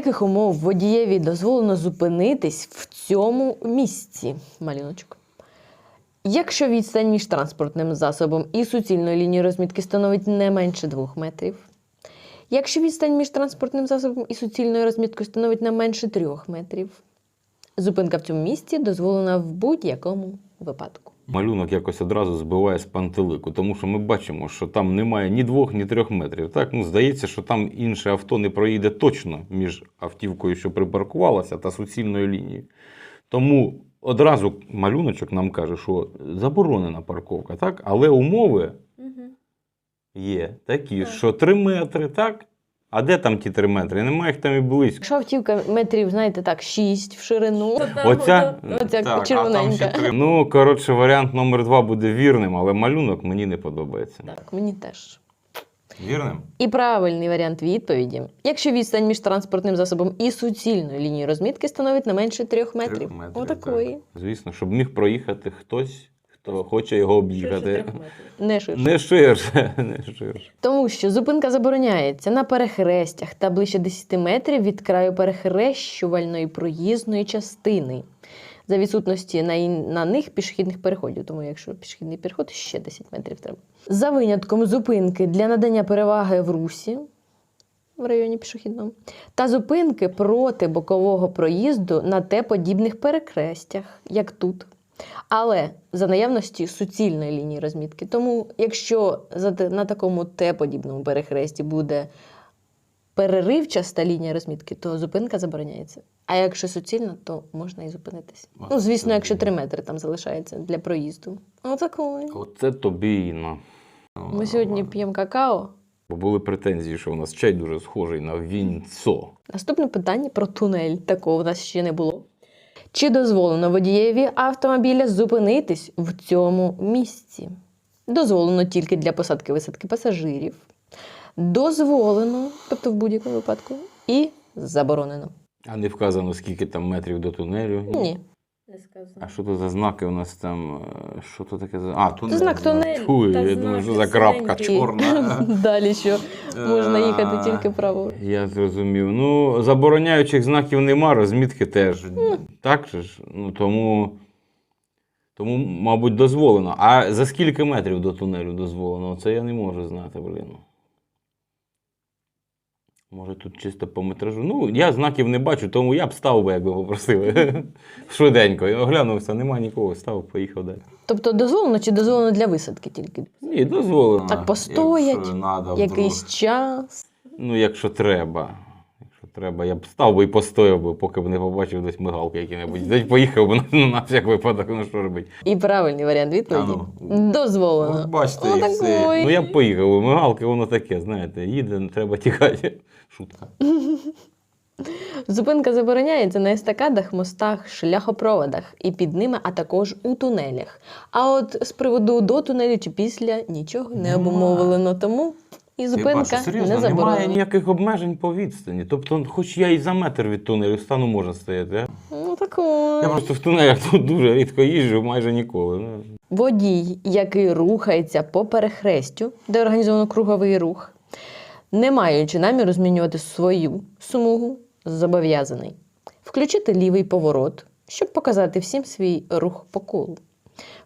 яких умов водієві дозволено зупинитись в цьому місці? Малюночок. Якщо відстань між транспортним засобом і суцільною лінією розмітки становить не менше 2 метрів. Якщо відстань між транспортним засобом і суцільною розміткою становить не менше 3 метрів. Зупинка в цьому місці дозволена в будь-якому випадку. Малюнок якось одразу збиває з пантелику, тому що ми бачимо, що там немає ні двох, ні трьох метрів. Так, ну здається, що там інше авто не проїде точно між автівкою, що припаркувалася, та суцільною лінією. Тому одразу малюночок нам каже, що заборонена парковка, так? але умови є такі, що 3 метри, так? А де там ті 3 метри? Немає їх там і близько. Якщо автівка метрів, знаєте, так, 6 в ширину, Оця, оця Так, а там червоненька. ще три. Ну, коротше, варіант номер два буде вірним, але малюнок мені не подобається. Так, мені теж. Вірним? І правильний варіант відповіді. Якщо відстань між транспортним засобом і суцільною лінією розмітки становить не менше трьох метрів. метрів, Отакої. так. Звісно, щоб міг проїхати хтось, хто хоче його об'їхати. Не ширше. Не ширше, не ширше. Тому що зупинка забороняється на перехрестях та ближче 10 метрів від краю перехрещувальної проїзної частини. За відсутності на, на них пішохідних переходів, тому якщо пішохідний переход, ще 10 метрів треба. За винятком зупинки для надання переваги в русі в районі пішохідному, та зупинки проти бокового проїзду на Т-подібних перехрестях, як тут. Але за наявності суцільної лінії розмітки. Тому, якщо на такому Т-подібному перехресті буде переривчаста лінія розмітки, то зупинка забороняється. А якщо суцільна, то можна і зупинитись. Ну, звісно, якщо 3 метри там залишається для проїзду. Отакої. Оце тобі і на. Ми сьогодні п'ємо какао. Бо були претензії, що у нас чай дуже схожий на вінцо. Наступне питання про тунель. Такого у нас ще не було. Чи дозволено водієві автомобіля зупинитись в цьому місці? Дозволено тільки для посадки висадки пасажирів. Дозволено, тобто в будь-якому випадку, і заборонено. А не вказано, скільки там метрів до тунелю. Ні. А що то за знаки у нас там? е, Що то таке за. А, тунель. знак тунель. Фу, Та я думаю, що за крапка синенькі. чорна. Далі що можна їхати тільки праворуч. Я зрозумів. Ну, забороняючих знаків нема, розмітки теж. Так же ж? Ну, тому, тому, мабуть, дозволено. А за скільки метрів до тунелю дозволено? Це я не можу знати, блін. Може, тут чисто по метражу. Ну, я знаків не бачу, тому я б став би, якби попросили. Швиденько. Я оглянувся, нема нікого, став, поїхав далі. Тобто дозволено чи дозволено для висадки тільки? Ні, дозволено. Так постоять, Якийсь час. Ну, якщо треба. Треба, я б став би і постояв би, поки б не побачив десь мигалки які-небудь. Десь поїхав би на, на всяк випадок, ну що робити. І правильний варіант відповіді. А Дозволено. От бачите, і Отакої. все. Ну я б поїхав, би, мигалки, воно таке, знаєте, їде, треба тікати. Шутка. Зупинка забороняється на естакадах, мостах, шляхопроводах і під ними, а також у тунелях. А от з приводу до тунелю чи після нічого не обумовлено, тому і зупинка не немає ніяких обмежень по відстані. Тобто, хоч я і за метр від тунелю стану можна стояти. А? Ну такого. Я просто в тунелях тут дуже рідко їжджу, майже ніколи. Ну, Водій, який рухається по перехрестю, де організовано круговий рух, не маючи наміру змінювати свою смугу, зобов'язаний включити лівий поворот, щоб показати всім свій рух по колу,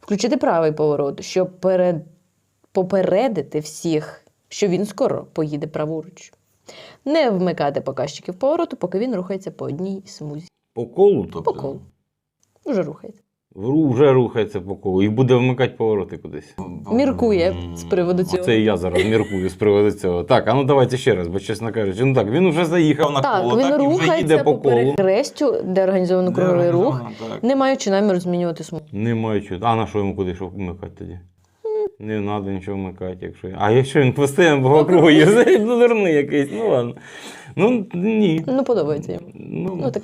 включити правий поворот, щоб перед... попередити всіх, що він скоро поїде праворуч. Не вмикати показчиків повороту, поки він рухається по одній смузі. По колу, тобто. По колу. Уже рухається. Ру- Вже рухається по колу і буде вмикати повороти кудись. Міркує з приводу цього. Це і я зараз міркую з приводу цього. Так, а ну давайте ще раз, бо чесно кажучи, ну так, він вже заїхав на Так, коло, він так, і вже їде по по колу. перехрестю, де організовано круговий рух, так. не маючи наміру змінювати смугу. Не маю чого. А на що йому куди що вмикати тоді? Не треба нічого вмикати, якщо. А якщо він постійно по їздить, ну дурний якийсь, ну ладно. Ну ні. Ну, подобається йому. Ну, Ну, так.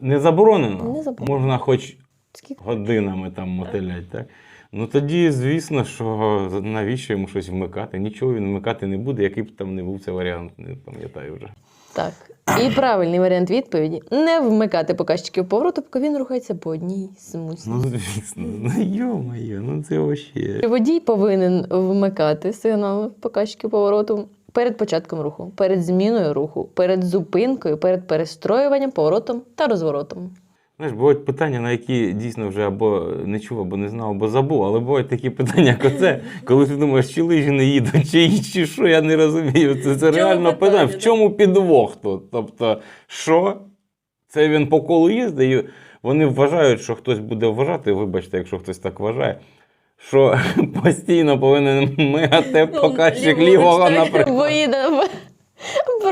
Не заборонено. Не заборонено. Можна хоч Скільки? годинами там мотилять, так? Ну тоді, звісно, що навіщо йому щось вмикати? Нічого він вмикати не буде, який б там не був це варіант, не пам'ятаю вже. Так. І правильний варіант відповіді не вмикати показчиків повороту, поки він рухається по одній смузі. Ну, звісно, ну йо-моє, ну це вообще. Водій повинен вмикати сигнал показчиків повороту перед початком руху, перед зміною руху, перед зупинкою, перед перестроюванням, поворотом та розворотом. Знаєш, бувають питання, на які дійсно вже або не чув, або не знав, або забув. Але бувають такі питання, як оце, коли ти думаєш, чи лижі не їдуть, чи, чи що, я не розумію. Це, це реально питання. В чому підвох тут? Тобто, що? Це він по колу їздить, і вони вважають, що хтось буде вважати, вибачте, якщо хтось так вважає, що постійно повинен мигати показчик лівого напрямку.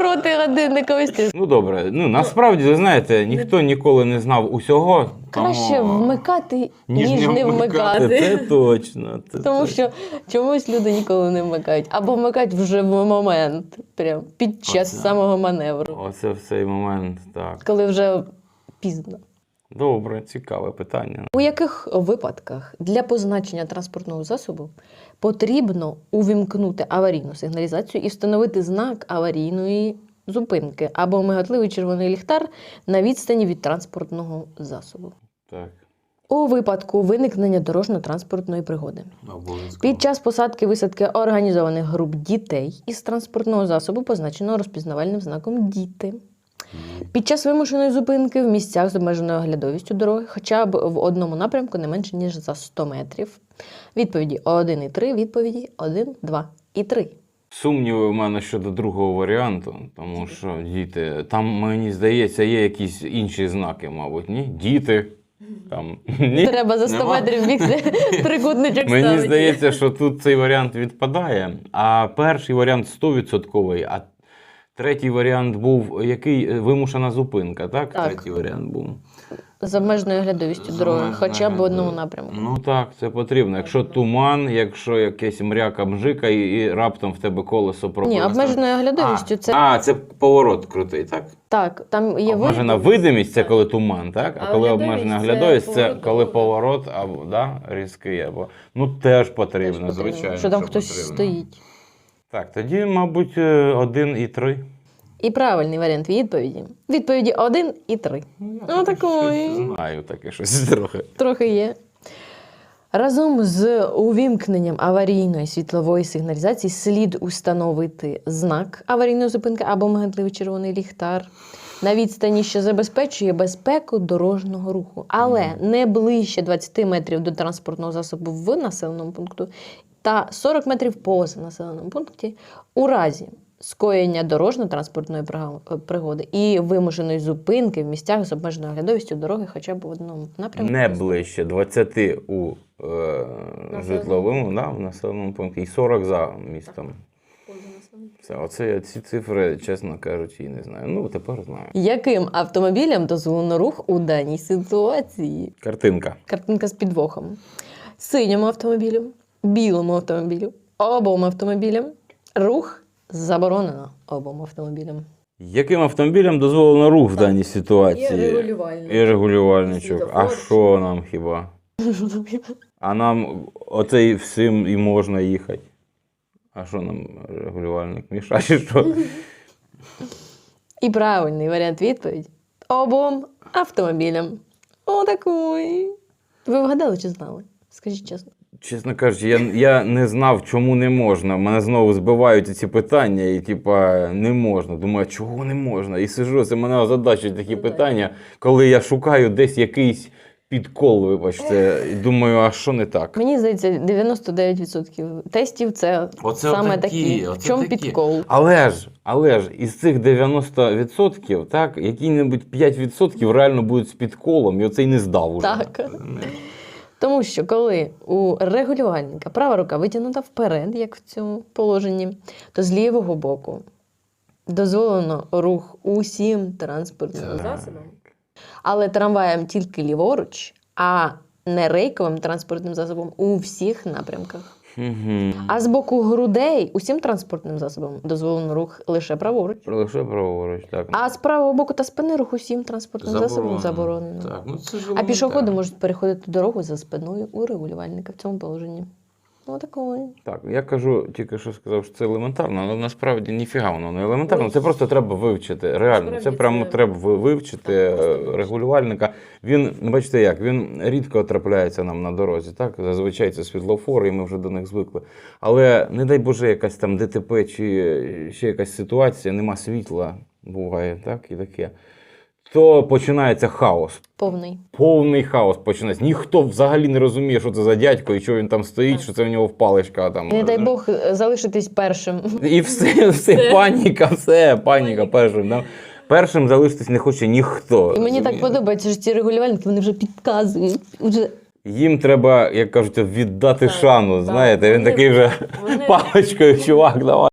Бо годинник ось. Ну добре, ну насправді, ви знаєте, ніхто ніколи не знав усього. тому- Краще вмикати, ніж, не вмикати. Це точно. Це Тому точно. що чомусь люди ніколи не вмикають. Або вмикають вже в момент, прям під час Оце. самого маневру, Оце в цей момент, так. коли вже пізно. Добре, цікаве питання. У яких випадках для позначення транспортного засобу потрібно увімкнути аварійну сигналізацію і встановити знак аварійної зупинки або мигатливий червоний ліхтар на відстані від транспортного засобу? Так. У випадку виникнення дорожньо-транспортної пригоди. Обов'язково. Під час посадки висадки організованих груп дітей із транспортного засобу позначено розпізнавальним знаком діти. Під час вимушеної зупинки в місцях з обмеженою оглядовістю дороги, хоча б в одному напрямку не менше, ніж за 100 метрів. Відповіді 1 і 3, відповіді 1, 2 і 3. Сумніви в мене щодо другого варіанту, тому що діти, там, мені здається, є якісь інші знаки, мабуть, ні? Діти. Там, ні? Треба за 100 Нема? метрів бігти, трикутничок Мені ставити. здається, що тут цей варіант відпадає, а перший варіант 100%, а третій варіант був який Е, вимушена зупинка, так? Так. Третій варіант був. З обмеженою оглядовістю дороги, хоча б одному напрямку. Ну так, це потрібно. Якщо туман, якщо якесь мряка мжика і, і раптом в тебе колесо пробує. Ні, обмеженою оглядовістю це А, це поворот крутий, так? так, там є Обмежена видимість. видимість це коли туман, так? А, А коли обмежена це це коли поворот або да, різкий, або ну теж потрібно, Теж потрібно, звичайно. Що там що хтось потрібно. стоїть. Так, тоді, мабуть, е, один і три. І правильний варіант відповіді. Відповіді 1 і 3. Ну, такої. Знаю таке щось трохи. Трохи є. Разом з увімкненням аварійної світлової сигналізації слід установити знак аварійної зупинки або мигатливий червоний ліхтар на відстані, що забезпечує безпеку дорожнього руху, але не ближче 20 метрів до транспортного засобу в населеному пункту та 40 метрів поза населеному пункті у разі скоєння дорожньо-транспортної пригоди і вимушеної зупинки в місцях з обмеженою оглядовістю дороги хоча б в одному напрямку. Не ближче 20 у е, житловому, да, в населеному пункті, і 40 за містом. Все, оце я ці цифри, чесно кажучи, і не знаю. Ну, тепер знаю. Яким автомобілям дозволено рух у даній ситуації? Картинка. Картинка з підвохом. Синьому автомобілю, білому автомобілю, обом автомобілям. Рух заборонено обом автомобілям. Яким автомобілям дозволено рух в даній ситуації? І регулювальничок. А що нам хіба? А нам оцей всім і можна їхати. А що нам регулювальник мішає? чи Що? І правильний варіант відповіді обом автомобілям. Отакої. Ви вгадали чи знали? Скажіть чесно. Чесно кажучи, я, я не знав, чому не можна. Мене знову збивають ці питання, і типа не можна. Думаю, чого не можна? І сижу, це мене озадачують такі питання, коли я шукаю десь якийсь підкол, вибачте, і думаю, а що не так? Мені здається, 99% тестів це Оце саме отакі, такі. В оце чому такі. підкол? Але ж, але ж із цих 90%, так, які-небудь 5% реально будуть з підколом, і оцей не здав уже. Так. Тому що коли у регулювальника права рука витягнута вперед, як в цьому положенні, то з лівого боку дозволено рух усім транспортним засобам, але трамваєм тільки ліворуч, а не рейковим транспортним засобом у всіх напрямках. Угу. А з боку грудей усім транспортним засобам дозволено рух лише праворуч. Лише праворуч, так. А з правого боку та спини рух усім транспортним засобам заборонено. Так, ну це ж А пішоходи можуть переходити дорогу за спиною у регулювальника в цьому положенні. Ну такої. Так, я кажу, тільки що сказав, що це елементарно, але насправді ніфіга воно не елементарно. Це просто треба вивчити. Реально, це прямо треба вивчити е, вивчити. регулювальника. Він, ну, бачите як, він рідко трапляється нам на дорозі. Так? Зазвичай це світлофори, і ми вже до них звикли. Але не дай Боже, якась там ДТП чи ще якась ситуація, нема світла, буває, так, і таке. То починається хаос. Повний. Повний хаос починається. Ніхто взагалі не розуміє, що це за дядько і що він там стоїть, що це в нього в паличка. Там. Не дай Бог е, залишитись першим. І все, все, паніка, все, паніка першим. Да? Першим залишитись не хоче ніхто. І мені так подобається, що ці регулювальники вони вже підказують. Вже... Їм треба, як кажуть, віддати Так, шану. так. Знаєте, він Вони- такий вже вони- паличкою, чувак, давай.